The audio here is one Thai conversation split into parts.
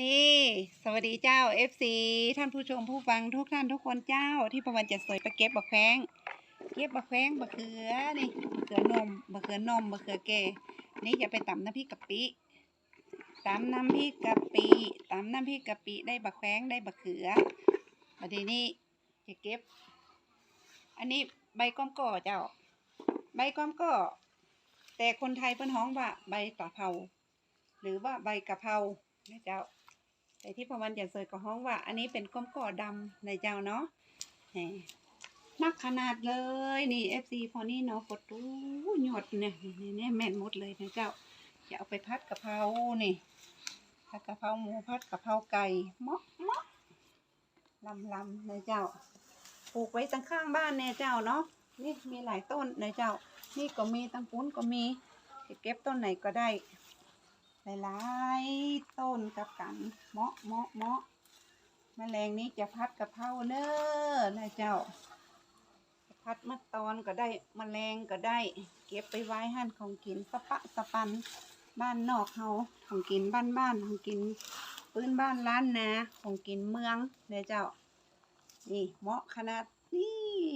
นี่ สวัสดีเจ้า FC ท่านผู้ชมผู้ฟังทุกท่านทุกคนเจ้า ที่ประวันจะสวยไปเก็บบักแข้งเก็บบักแข้งบักเขือนี่บักเขือนมบักเขือนมบักเขือแก่นี่จะไปตำน้ำพริกกะปิตำน้ำพริกกะปิตำน้ำพริกกะปิได้บักแข้งได้บักเขือประเดี๋ยวนี้จะเก็บ อันนี้ใบก้อมก่อเจ้า ใบก้อมก่อแต่คนไทยเพิ่นฮ้องว่าใบกะเพราหรือว่าใบกะเพรานะเจ้า แต่ที่ประวันจะเสยก็ฮ้องว่า อันนี้เป็นก้มก่อดำในเจ้าเนาะนักขนาดเลยนี่ FC พอนี่เนาะกดดูหยดเนี่ยนี่นี่แม่นหมดเลยนะเจ้าจะเอาไปพัดกะเพรานี่พัดกะเพราหมูพัดกะเพราไก่เมาะเมาะลำลำนะเจ้าปลูกไว้ตั้งข้างบ้านเนี่ยเจ้าเนาะนี่มีหลายต้นนะเจ้า นี่ก็มีตังปุ้นก็มีเก็บต้นไหนก็ได้ หลายๆต้นกับกันเหมาะเหมาะเหมาะแมลงนี้จะพัดกระเพราเนอนะเจ้าจะพัดมะตอนก็ได้แมลงก็ได้ เก็บไปไว้หั่นของกินสะปะสะปัน บ้านนอกเฮาของกินบ้านบ้านของกินปื้นบ้านล้านนาของกินเมืองเนี่ยเจ้า นี่เหมาะขนาดนี่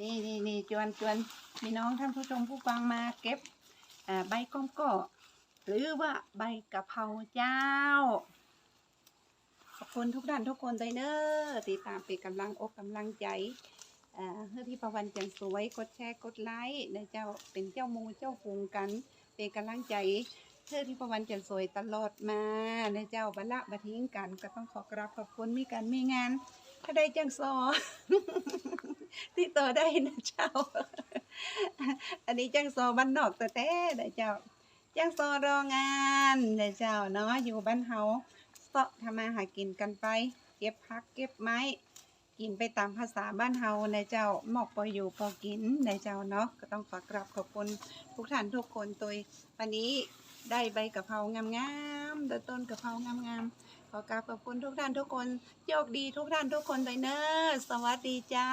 นี่นี่นี่จวนจวนพี่น้องท่านผู้ชมผู้ฟังมาเก็บใบก้อมก่อ หรือว่าใบกะเพราเจ้า ขอบคุณทุกท่านทุกคนเลยเนอะติดตามเป็นกำลังอกกำลังใจอ่าเพื่อที่ประวันจันสวยกดแชร์กดไลค์นะเจ้าเป็นเจ้ามูเจ้าฟูงกัน เป็นกำลังใจเพื่อที่ประวันจันสวยตลอดมานะเจ้าบรรละบัทิ้งกันก็ต้องขอกราบขอบคุณมีการมีงาน ถ้าได้จังซอติดต่อได้นะเจ้า อันนี้จังซอบ้านนอกแต่แต่นะเจ้า จังโซอรงานนะเจ้าเนาะอยู่บ้านเฮาเสาะทำมาหากินกันไป เก็บพักเก็บไม้ กินไปตามภาษาบ้านเฮานเจ้าหมอกพออยู่พอกินนเจ้าเนาะก็ต้องฝากกราบขอบคุณทุกท่านทุกคนตัววันนี้ได้ใบกะเพรางามๆได้ต้นกะเพรางามๆขอกราบขอบคุณทุกท่านทุกคนโชคดีทุกท่านทุกคนเลยเนอะสวัสดีเจ้า